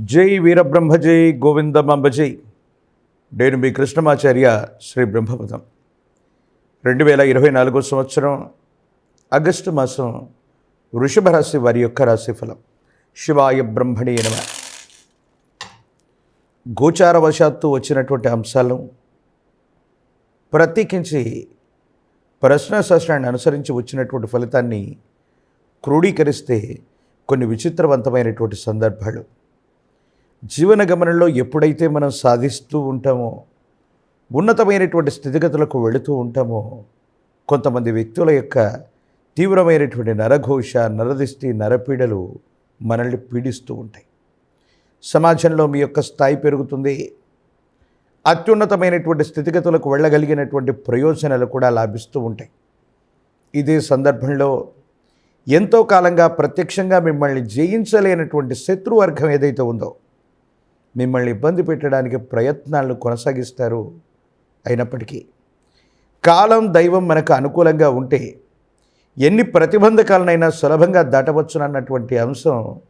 జై వీరబ్రహ్మ జై గోవిందమాంబ జై. నేను మీ కృష్ణమాచార్య శ్రీ బ్రహ్మపదం రెండు వేల ఇరవై నాలుగో సంవత్సరం ఆగస్టు మాసం వృషభ రాశి వారి యొక్క రాశిఫలం. శివాయ బ్రహ్మణి నమ. గోచారవశాత్తు వచ్చినటువంటి అంశాలను ప్రత్యేకించి ప్రశ్నాశాస్త్రాన్ని అనుసరించి వచ్చినటువంటి ఫలితాన్ని క్రోడీకరిస్తే కొన్ని విచిత్రవంతమైనటువంటి సందర్భాలు. జీవన గమనంలో ఎప్పుడైతే మనం సాధిస్తూ ఉంటామో ఉన్నతమైనటువంటి స్థితిగతులకు వెళుతూ ఉంటామో కొంతమంది వ్యక్తుల యొక్క తీవ్రమైనటువంటి నరఘోష నరదిష్టి నరపీడలు మనల్ని పీడిస్తూ ఉంటాయి. సమాజంలో మీ యొక్క స్థాయి పెరుగుతుంది. అత్యున్నతమైనటువంటి స్థితిగతులకు వెళ్ళగలిగినటువంటి ప్రయోజనాలు కూడా లాభిస్తూ ఉంటాయి. ఇదే సందర్భంలో ఎంతో కాలంగా ప్రత్యక్షంగా మిమ్మల్ని జయించలేనటువంటి శత్రువర్గం ఏదైతే ఉందో మిమ్మల్ని ఇబ్బంది పెట్టడానికి ప్రయత్నాలను కొనసాగిస్తారు అయినప్పటికీ. కాలం దైవం మనకు అనుకూలంగా ఉంటే ఎన్ని ప్రతిబంధకాలనైనా సులభంగా దాటవచ్చునన్నటువంటి అంశం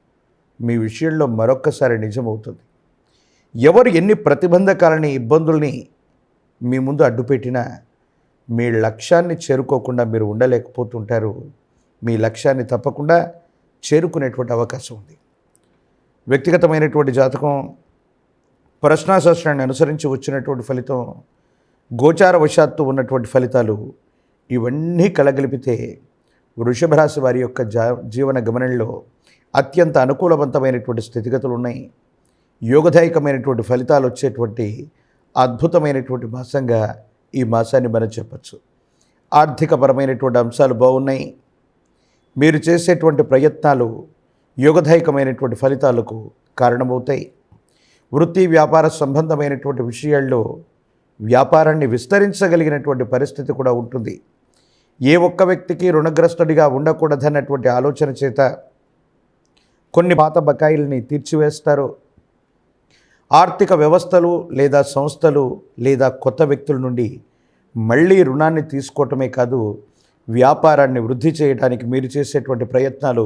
మీ విషయంలో మరొక్కసారి నిజమవుతుంది. ఎవరు ఎన్ని ప్రతిబంధకాలని ఇబ్బందుల్ని మీ ముందు అడ్డుపెట్టినా మీ లక్ష్యాన్ని చేరుకోకుండా మీరు ఉండలేకపోతుంటారు. మీ లక్ష్యాన్ని తప్పకుండా చేరుకునేటువంటి అవకాశం ఉంది. వ్యక్తిగతమైనటువంటి జాతకం ప్రశ్నాశాస్త్రాన్ని అనుసరించి వచ్చినటువంటి ఫలితం గోచారవశాత్తు ఉన్నటువంటి ఫలితాలు ఇవన్నీ కలగలిపితే వృషభరాశి వారి యొక్క జా జీవన గమనంలో అత్యంత అనుకూలవంతమైనటువంటి స్థితిగతులు ఉన్నాయి. యోగదాయకమైనటువంటి ఫలితాలు వచ్చేటువంటి అద్భుతమైనటువంటి మాసంగా ఈ మాసాన్ని మనం చెప్పచ్చు. ఆర్థికపరమైనటువంటి అంశాలు బాగున్నాయి. మీరు చేసేటువంటి ప్రయత్నాలు యోగదాయకమైనటువంటి ఫలితాలకు కారణమవుతాయి. వృత్తి వ్యాపార సంబంధమైనటువంటి విషయాల్లో వ్యాపారాన్ని విస్తరించగలిగినటువంటి పరిస్థితి కూడా ఉంటుంది. ఏ ఒక్క వ్యక్తికి రుణగ్రస్తుడిగా ఉండకూడదన్నటువంటి ఆలోచన చేత కొన్ని పాత బకాయిల్ని తీర్చివేస్తారు. ఆర్థిక వ్యవస్థలు లేదా సంస్థలు లేదా కొత్త వ్యక్తుల నుండి మళ్ళీ రుణాన్ని తీసుకోవటమే కాదు వ్యాపారాన్ని వృద్ధి చేయడానికి మీరు చేసేటువంటి ప్రయత్నాలు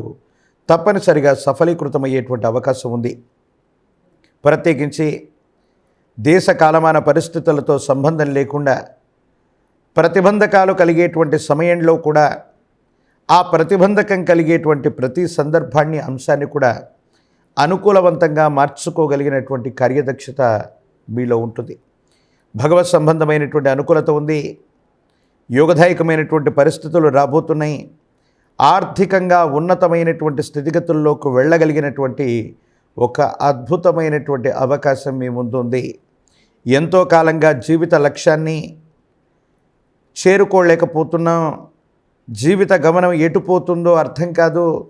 తప్పనిసరిగా సఫలీకృతమయ్యేటువంటి అవకాశం ఉంది. ప్రత్యేకించి దేశ కాలమాన పరిస్థితులతో సంబంధం లేకుండా ప్రతిబంధకాలు కలిగేటువంటి సమయంలో కూడా ఆ ప్రతిబంధకం కలిగేటువంటి ప్రతి సందర్భాన్ని అంశాన్ని కూడా అనుకూలవంతంగా మార్చుకోగలిగినటువంటి కార్యదక్షత మీలో ఉంటుంది. భగవత్ సంబంధమైనటువంటి అనుకూలత ఉంది. యోగదాయకమైనటువంటి పరిస్థితులు రాబోతున్నాయి. ఆర్థికంగా ఉన్నతమైనటువంటి స్థితిగతుల్లోకి వెళ్ళగలిగినటువంటి ఒక అద్భుతమైనటువంటి అవకాశం మీ ముందుంది ఎంతో కాలంగా జీవిత లక్ష్యాన్ని చేరుకోలేకపోతున్నాం. జీవిత గమనం ఎటుపోతుందో అర్థం కాదు.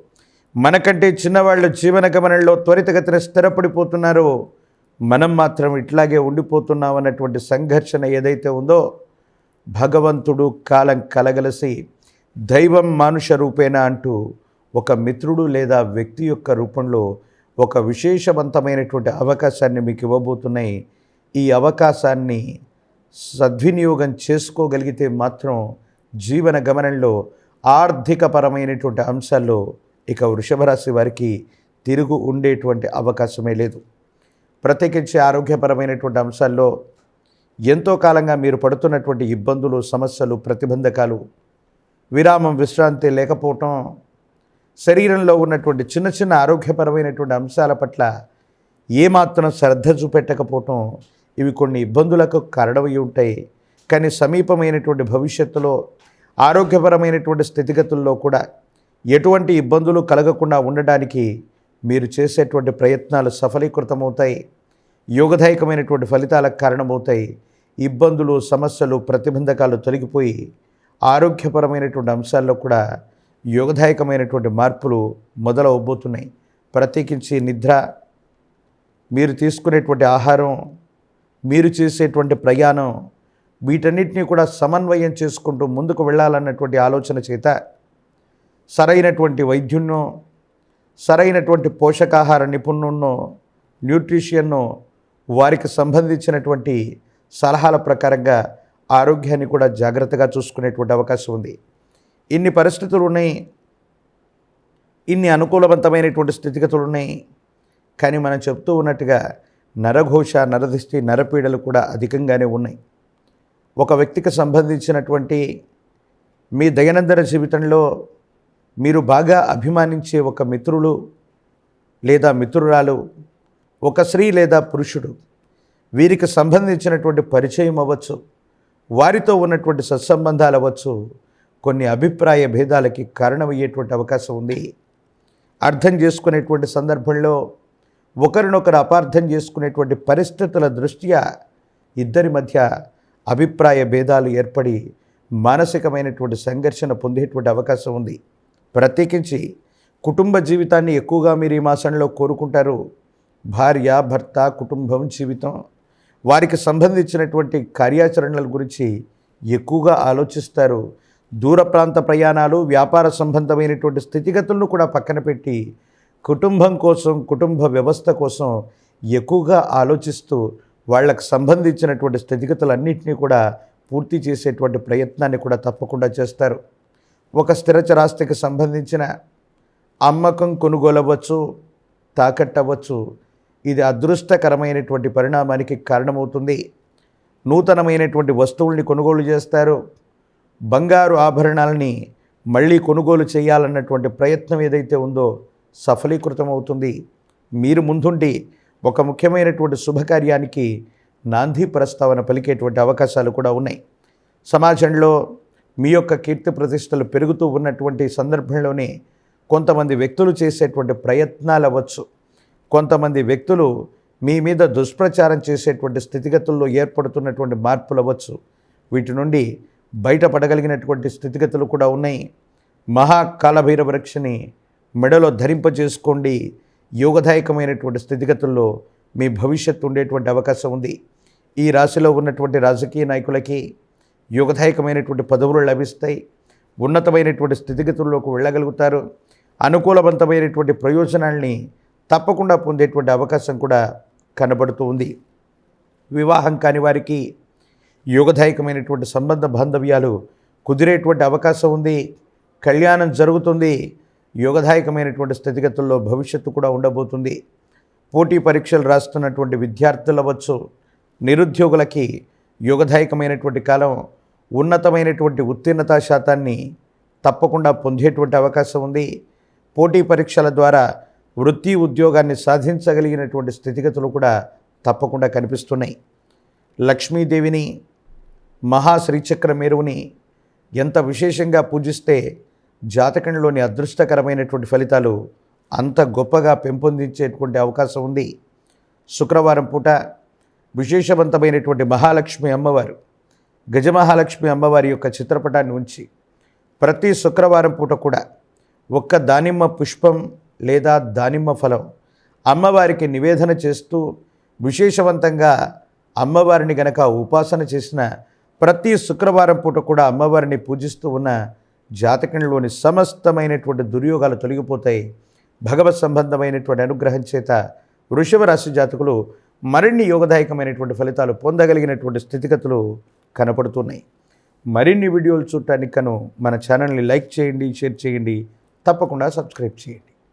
మనకంటే చిన్నవాళ్ళు జీవన గమనంలో త్వరితగతిన స్థిరపడిపోతున్నారు. మనం మాత్రం ఇట్లాగే ఉండిపోతున్నాం అన్నటువంటి సంఘర్షణ ఏదైతే ఉందో భగవంతుడు కాలం కలగలసి దైవం మానుష రూపేణ అంటూ ఒక మిత్రుడు లేదా వ్యక్తి యొక్క రూపంలో ఒక విశేషవంతమైనటువంటి అవకాశాన్ని మీకు ఇవ్వబోతున్నాయి. ఈ అవకాశాన్ని సద్వినియోగం చేసుకోగలిగితే మాత్రం జీవన గమనంలో ఆర్థికపరమైనటువంటి అంశాల్లో ఇక వృషభరాశి వారికి తిరుగు ఉండేటువంటి అవకాశమే లేదు. ప్రత్యేకించి ఆరోగ్యపరమైనటువంటి అంశాల్లో ఎంతో కాలంగా మీరు పడుతున్నటువంటి ఇబ్బందులు సమస్యలు ప్రతిబంధకాలు విరామం విశ్రాంతి లేకపోవటం శరీరంలో ఉన్నటువంటి చిన్న చిన్న ఆరోగ్యపరమైనటువంటి అంశాల పట్ల ఏమాత్రం శ్రద్ధ చూపెట్టకపోవటం ఇవి కొన్ని ఇబ్బందులకు కారణమై ఉంటాయి. కానీ సమీపమైనటువంటి భవిష్యత్తులో ఆరోగ్యపరమైనటువంటి స్థితిగతుల్లో కూడా ఎటువంటి ఇబ్బందులు కలగకుండా ఉండడానికి మీరు చేసేటువంటి ప్రయత్నాలు సఫలీకృతమవుతాయి. యోగదాయకమైనటువంటి ఫలితాలకు కారణమవుతాయి. ఇబ్బందులు సమస్యలు ప్రతిబంధకాలు తొలగిపోయి ఆరోగ్యపరమైనటువంటి అంశాల్లో కూడా యోగదాయకమైనటువంటి మార్పులు మొదలవబోతున్నాయి. ప్రత్యేకించి నిద్ర మీరు తీసుకునేటువంటి ఆహారం మీరు చేసేటువంటి ప్రయాణం వీటన్నిటినీ కూడా సమన్వయం చేసుకుంటూ ముందుకు వెళ్ళాలన్నటువంటి ఆలోచన చేత సరైనటువంటి వైద్యున్నో సరైనటువంటి పోషకాహార నిపుణులను న్యూట్రిషియన్ను వారికి సంబంధించినటువంటి సలహాల ప్రకారంగా ఆరోగ్యాన్ని కూడా జాగ్రత్తగా చూసుకునేటువంటి అవకాశం ఉంది. ఇన్ని పరిస్థితులు ఉన్నాయి ఇన్ని అనుకూలవంతమైనటువంటి స్థితిగతులు ఉన్నాయి కానీ మనం చెప్తూ ఉన్నట్టుగా నరఘోష నరదిష్టి నరపీడలు కూడా అధికంగానే ఉన్నాయి. ఒక వ్యక్తికి సంబంధించినటువంటి మీ దైనందిన జీవితంలో మీరు బాగా అభిమానించే ఒక మిత్రులు లేదా మిత్రురాలు ఒక స్త్రీ లేదా పురుషుడు వీరికి సంబంధించినటువంటి పరిచయం అవ్వచ్చు వారితో ఉన్నటువంటి సత్సంబంధాలు అవ్వచ్చు కొన్ని అభిప్రాయ భేదాలకి కారణమయ్యేటువంటి అవకాశం ఉంది. అర్థం చేసుకునేటువంటి సందర్భంలో ఒకరినొకరు అపార్థం చేసుకునేటువంటి పరిస్థితుల దృష్ట్యా ఇద్దరి మధ్య అభిప్రాయ భేదాలు ఏర్పడి మానసికమైనటువంటి సంఘర్షణ పొందేటువంటి అవకాశం ఉంది. ప్రత్యేకించి కుటుంబ జీవితాన్ని ఎక్కువగా మీరు ఈ మాసంలో కోరుకుంటారు. భార్య భర్త కుటుంబం జీవితం వారికి సంబంధించినటువంటి కార్యాచరణల గురించి ఎక్కువగా ఆలోచిస్తారు. దూర ప్రాంత ప్రయాణాలు వ్యాపార సంబంధమైనటువంటి స్థితిగతులను కూడా పక్కన పెట్టి కుటుంబం కోసం కుటుంబ వ్యవస్థ కోసం ఎక్కువగా ఆలోచిస్తూ వాళ్ళకు సంబంధించినటువంటి స్థితిగతులన్నింటినీ కూడా పూర్తి చేసేటువంటి ప్రయత్నాన్ని కూడా తప్పకుండా చేస్తారు. ఒక స్థిరచరాస్తికి సంబంధించిన అమ్మకం కొనుగోలవచ్చు తాకట్టవచ్చు. ఇది అదృష్టకరమైనటువంటి పరిణామానికి కారణమవుతుంది. నూతనమైనటువంటి వస్తువుల్ని కొనుగోలు చేస్తారు. బంగారు ఆభరణాలని మళ్ళీ కొనుగోలు చేయాలన్నటువంటి ప్రయత్నం ఏదైతే ఉందో సఫలీకృతం అవుతుంది మీరు ముందుండి ఒక ముఖ్యమైనటువంటి శుభకార్యానికి నాంది ప్రస్తావన పలికేటువంటి అవకాశాలు కూడా ఉన్నాయి. సమాజంలో మీ యొక్క కీర్తి ప్రతిష్టలు పెరుగుతూ ఉన్నటువంటి సందర్భంలోనే కొంతమంది వ్యక్తులు చేసేటువంటి ప్రయత్నాలు అవ్వచ్చు. కొంతమంది వ్యక్తులు మీ మీద దుష్ప్రచారం చేసేటువంటి స్థితిగతుల్లో ఏర్పడుతున్నటువంటి మార్పులు అవ్వచ్చు. వీటి నుండి బయటపడగలిగినటువంటి స్థితిగతులు కూడా ఉన్నాయి. మహాకాలభైరవ వృక్షని మెడలో ధరింపజేసుకోండి. యోగదాయకమైనటువంటి స్థితిగతుల్లో మీ భవిష్యత్తు ఉండేటువంటి అవకాశం ఉంది. ఈ రాశిలో ఉన్నటువంటి రాజకీయ నాయకులకి యోగదాయకమైనటువంటి పదవులు లభిస్తాయి. ఉన్నతమైనటువంటి స్థితిగతుల్లోకి వెళ్ళగలుగుతారు. అనుకూలవంతమైనటువంటి ప్రయోజనాల్ని తప్పకుండా పొందేటువంటి అవకాశం కూడా కనబడుతూ ఉంది. వివాహం కాని వారికి యోగదాయకమైనటువంటి సంబంధ బాంధవ్యాలు కుదిరేటువంటి అవకాశం ఉంది కళ్యాణం జరుగుతుంది యోగదాయకమైనటువంటి స్థితిగతుల్లో భవిష్యత్తు కూడా ఉండబోతుంది. పోటీ పరీక్షలు రాస్తున్నటువంటి విద్యార్థులు అవ్వచ్చు నిరుద్యోగులకి యోగదాయకమైనటువంటి కాలం ఉన్నతమైనటువంటి ఉత్తీర్ణతా శాతాన్ని తప్పకుండా పొందేటువంటి అవకాశం ఉంది. పోటీ పరీక్షల ద్వారా వృత్తి ఉద్యోగాన్ని సాధించగలిగినటువంటి స్థితిగతులు కూడా తప్పకుండా కనిపిస్తున్నాయి. లక్ష్మీదేవిని మహాశ్రీచక్ర మేరువుని ఎంత విశేషంగా పూజిస్తే జాతకంలోని అదృష్టకరమైనటువంటి ఫలితాలు అంత గొప్పగా పెంపొందించేటువంటి అవకాశం ఉంది. శుక్రవారం పూట విశేషవంతమైనటువంటి మహాలక్ష్మి అమ్మవారు గజమహాలక్ష్మి అమ్మవారి యొక్క చిత్రపటాన్ని ఉంచి ప్రతి శుక్రవారం పూట కూడా ఒక్క దానిమ్మ పుష్పం లేదా దానిమ్మ ఫలం అమ్మవారికి నివేదన చేస్తూ విశేషవంతంగా అమ్మవారిని గనక ఉపాసన చేసిన ప్రతి శుక్రవారం పూట కూడా అమ్మవారిని పూజిస్తూ ఉన్న జాతకంలోని సమస్తమైనటువంటి దుర్యోగాలు తొలగిపోతాయి. భగవత్ సంబంధమైనటువంటి అనుగ్రహం చేత వృషభ రాశి జాతకులు మరిన్ని యోగదాయకమైనటువంటి ఫలితాలు పొందగలిగినటువంటి స్థితిగతులు కనపడుతున్నాయి. మరిన్ని వీడియోలు చూడటానికి కను మన ఛానల్ని లైక్ చేయండి షేర్ చేయండి తప్పకుండా సబ్స్క్రైబ్ చేయండి.